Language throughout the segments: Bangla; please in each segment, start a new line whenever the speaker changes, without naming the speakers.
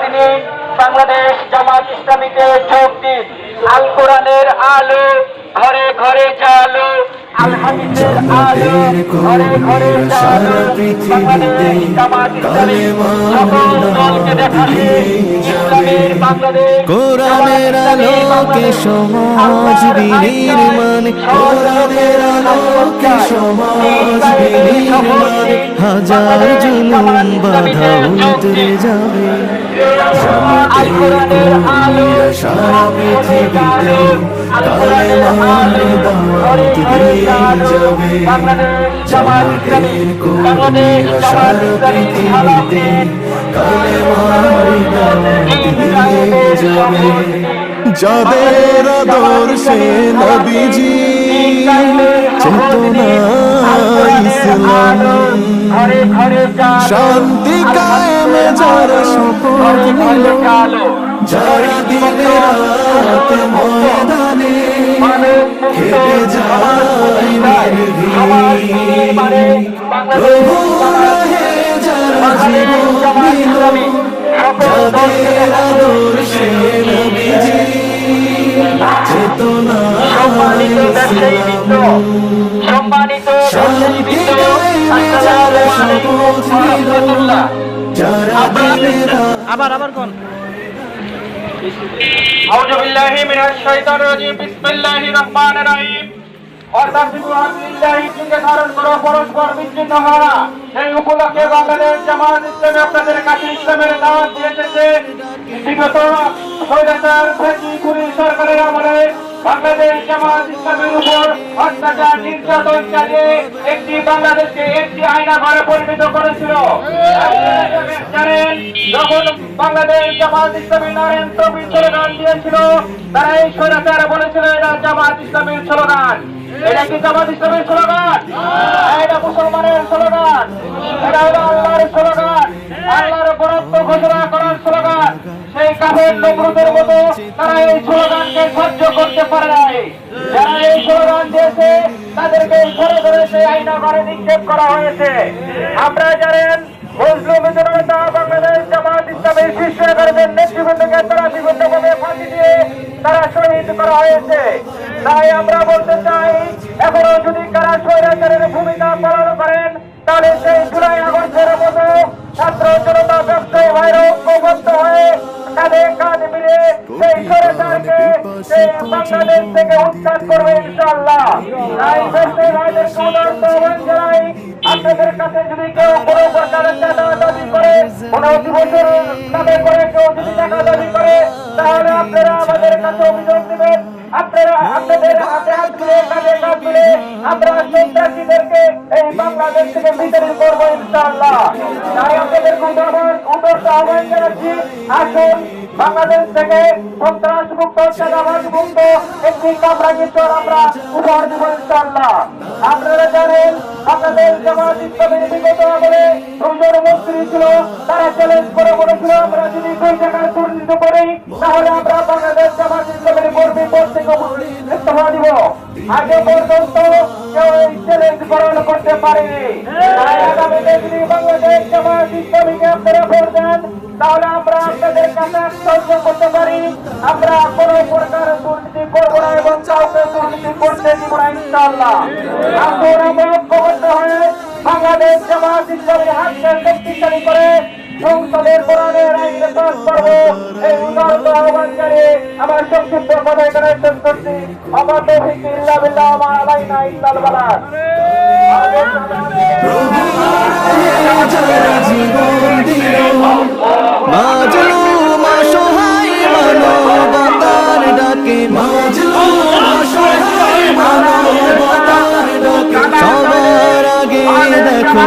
তিনি বাংলাদেশ জামাত ইসলামীতে যোগ দিন। আল কোরআনের আলো ঘরে ঘরে বাংলাদেশ
কোরআনের আলোকে সমাজ বিনির্মাণ কোরআনের আলোকে সমাজ বিনির্মাণ। হাজার জুলুম বাধা উতরে যাবে।
আল কোরআনের আলো
দাওয়াত দিয়ে যাবে দাওয়াত দিয়ে যাবে যাদের আদর্শে নবীজি চেতনা শান্তি কায়েমে যারা শপথ নিল যারা দিনে রাত ময়দানে খেটে যায় নির্ভীক। প্রভু রাহে যারা জীবন দিল যাদের আদর্শে নবীজি। চেতনা
সম্মানিত সম্মানিত
আবার আবার কোন
রহিম অর্থাৎ আলহামদুলিল্লাহ দিকে ধারণ করো পরস্পর বিচ্ছিন্ন হওয়া সেই উপলক্ষে বাংলাদেশ জামাত ইসলামী আপনাদের কাছে ইসলামের দাওয়াত দিয়ে এসেছে বিগত সরকারের আমলে বাংলাদেশ জামাত একটি বাংলাদেশকে একটি আয়না ঘরে পরিণত করেছিল। যখন বাংলাদেশ জামাত ইসলামী নারায়ণ দিয়েছিল, তারা এই বলেছিল, এটা জামাত ইসলামীর এটা কি জামাত ইসলামের স্লোগান? এটা মুসলমানের স্লোগান। এটা হলো আল্লাহর স্লোগান। আল্লাহর ঘোষণা সেই কাফের নমরুদের মতো তারা এই স্লোগানকে সহ্য করতে পারে নাই। যারা এই স্লোগান দিয়েছে, তাদেরকে ধরে ধরে সেই আইনা ঘরে নিক্ষেপ করা হয়েছে। আমরা জানেন মুসলিম বাংলাদেশ তারা শহীদ করা হয়েছে। তাই আমরা বলতে চাই স্বৈরাচারকে বাংলাদেশ থেকে উৎখাত করবে ইনশাআল্লাহ। তাই ব্যবসায়ী ভাইদেরকে উদার্ত আহ্বান জানাই আপনাদের কাছে যদি কেউ কোনো প্রকারের টাকা দাবি করে কোনো অধিবছর নামে করে কেউ যদি টাকা দাবি করে তাহলে আপনারা আমাদের কাছে অভিযোগ দিবেন। আপনারা আপনাদের হাতে হাত মিলে কাঁধে কাঁধ মিলে আমরা সন্ত্রাসীদেরকে এই বাংলাদেশ থেকে বিতাড়িত করব ইনশাআল্লাহ। তাই আপনাদেরকে উদাহরণ উদার্ত আহ্বান জানাচ্ছি। আসুন বাংলাদেশ থেকে সন্ত্রাস মুক্ত চাঁদাবাজ মুক্ত একটি কামরাঙ্গি চর আমরা উপহার দিব ইনশাআল্লাহ। আপনারা জানেন বাংলাদেশ জামাত ইসলামের বিগত আমলে দুজন মন্ত্রী ছিল তারা চ্যালেঞ্জ করে বলেছিল আমরা যদি দুই টাকার দুর্নীতি করি তাহলে আমরা বাংলাদেশ জামাত ইসলামের কর্মী পদ থেকে ইস্তফা দিব। আগে পর্যন্ত কেউ এই চ্যালেঞ্জ গ্রহণ করতে পারেনি। আগামীতে যদি বাংলাদেশ জামাত ইসলামীকে আপনারা ভোট দেন তাহলে আমরা আপনাদের সহ্য করতে পারি। আমরা কোনো প্রকার দুর্নীতি করব না এবং কাউকে দুর্নীতি করতে দিব না, ইনশাআল্লাহ। শক্তিশালী করে আমার সংক্ষিপ্ত কথা এখানে শেষ করছি। আমার তৌফিক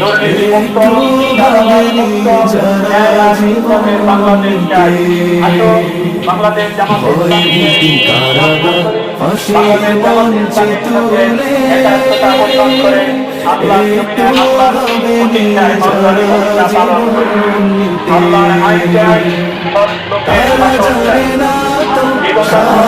দুর্নীতিমুক্ত চাঁদাবাজমুক্ত ন্যায় আর বাংলাদেশ চাই আসুন বাংলাদেশ জামাত বাংলাদেশ জামাত
মঞ্চে
সাথে একাত্মতা অবলম্বন করে আল্লাহ জমিনে আল্লাহর প্রতিষ্ঠায় মন্ত্রণের ভূমিকা পালন করি আল্লাহর আইন চাই লোকের
তারা
চাই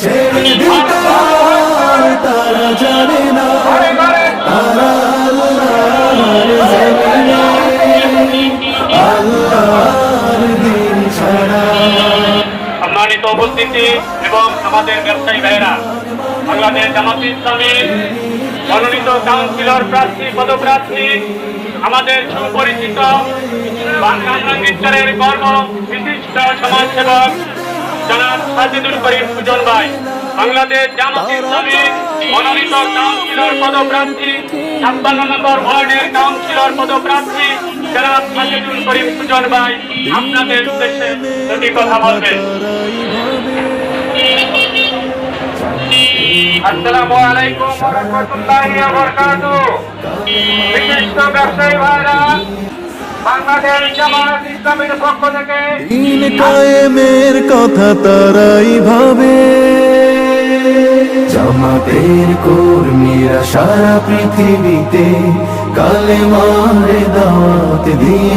ছেড়ে দিতে তারা জানে না তারা আল্লাহর জমিনে আল্লাহর দিন ছাড়া
সম্মানিত উপস্থিতি এবং আমাদের ব্যবসায়ী ভাইরা বাংলাদেশ জামাত ইসলামীর মনোনীত কাউন্সিলর প্রার্থী পদপ্রার্থী আমাদের সুপরিচিত বাংলা সঙ্গীতকারের কর্ম বিশিষ্ট সমাজসেবক জনাব সাজিদুল করিম সুজন ভাই বাংলাদেশ জামাত ইসলামীর মনোনীত কাউন্সিলর পদপ্রার্থী ছাপ্পান্ন নম্বর ওয়ার্ডের কাউন্সিলর পদপ্রার্থী জনাব সাজিদুল করিম সুজন ভাই আপনাদের উদ্দেশ্যে দুটি কথা বলবেন। আসসালামু আলাইকুম ওয়া রাহমাতুল্লাহি ওয়া বারাকাতুহু। বিশিষ্ট ব্যবসায়ী ভাইরা বাংলাদেশ
কায়েমের কথা তারাই ভাবে। জামাতের কর্মীরা সারা পৃথিবীতে কালে মারে দাওয়াত দিয়ে